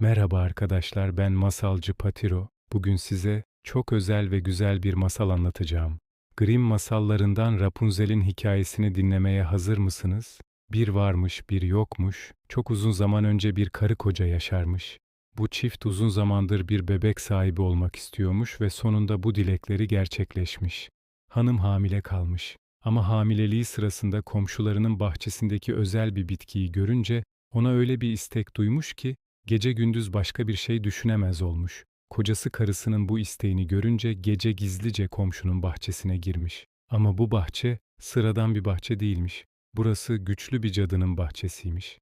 Merhaba arkadaşlar, ben masalcı Patiro. Bugün size çok özel ve güzel bir masal anlatacağım. Grimm masallarından Rapunzel'in hikayesini dinlemeye hazır mısınız? Bir varmış, bir yokmuş. Çok uzun zaman önce bir karı koca yaşarmış. Bu çift uzun zamandır bir bebek sahibi olmak istiyormuş ve sonunda bu dilekleri gerçekleşmiş. Hanım hamile kalmış. Ama hamileliği sırasında komşularının bahçesindeki özel bir bitkiyi görünce ona öyle bir istek duymuş ki Gece gündüz başka bir şey düşünemez olmuş. Kocası karısının bu isteğini görünce gece gizlice komşunun bahçesine girmiş. Ama bu bahçe sıradan bir bahçe değilmiş. Burası güçlü bir cadının bahçesiymiş.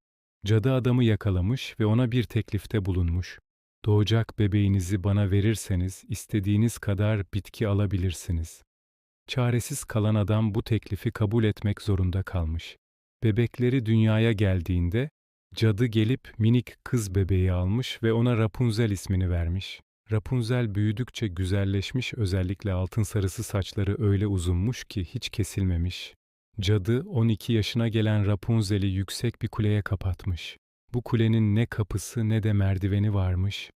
Cadı adamı yakalamış ve ona bir teklifte bulunmuş. Doğacak bebeğinizi bana verirseniz istediğiniz kadar bitki alabilirsiniz. Çaresiz kalan adam bu teklifi kabul etmek zorunda kalmış. Bebekleri dünyaya geldiğinde Cadı gelip minik kız bebeği almış ve ona Rapunzel ismini vermiş. Rapunzel büyüdükçe güzelleşmiş özellikle altın sarısı saçları öyle uzunmuş ki hiç kesilmemiş. Cadı 12 yaşına gelen Rapunzel'i yüksek bir kuleye kapatmış. Bu kulenin ne kapısı ne de merdiveni varmış.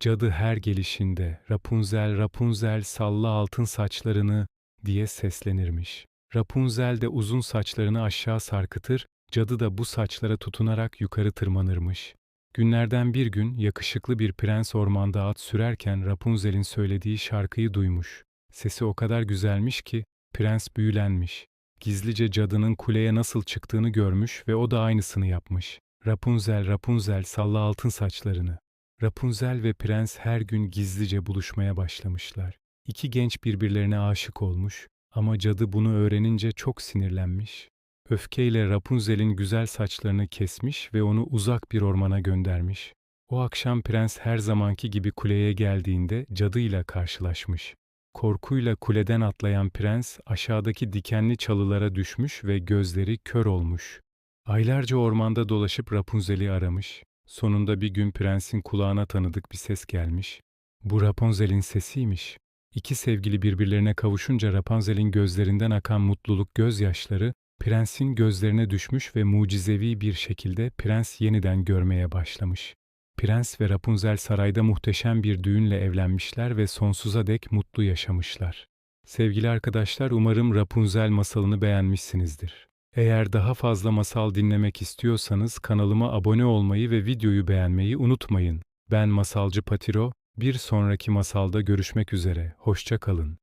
Cadı her gelişinde Rapunzel Rapunzel salla altın saçlarını diye seslenirmiş. Rapunzel de uzun saçlarını aşağı sarkıtır Cadı da bu saçlara tutunarak yukarı tırmanırmış. Günlerden bir gün yakışıklı bir prens ormanda at sürerken Rapunzel'in söylediği şarkıyı duymuş. Sesi o kadar güzelmiş ki prens büyülenmiş. Gizlice cadının kuleye nasıl çıktığını görmüş ve o da aynısını yapmış. Rapunzel, Rapunzel salla altın saçlarını. Rapunzel ve prens her gün gizlice buluşmaya başlamışlar. İki genç birbirlerine aşık olmuş ama cadı bunu öğrenince çok sinirlenmiş. Öfkeyle Rapunzel'in güzel saçlarını kesmiş ve onu uzak bir ormana göndermiş. O akşam prens her zamanki gibi kuleye geldiğinde cadıyla karşılaşmış. Korkuyla kuleden atlayan prens aşağıdaki dikenli çalılara düşmüş ve gözleri kör olmuş. Aylarca ormanda dolaşıp Rapunzel'i aramış. Sonunda bir gün prensin kulağına tanıdık bir ses gelmiş. Bu Rapunzel'in sesiymiş. İki sevgili birbirlerine kavuşunca Rapunzel'in gözlerinden akan mutluluk gözyaşları Prensin gözlerine düşmüş ve mucizevi bir şekilde prens yeniden görmeye başlamış. Prens ve Rapunzel sarayda muhteşem bir düğünle evlenmişler ve sonsuza dek mutlu yaşamışlar. Sevgili arkadaşlar umarım Rapunzel masalını beğenmişsinizdir. Eğer daha fazla masal dinlemek istiyorsanız kanalıma abone olmayı ve videoyu beğenmeyi unutmayın. Ben Masalcı Patiro, bir sonraki masalda görüşmek üzere, hoşça kalın.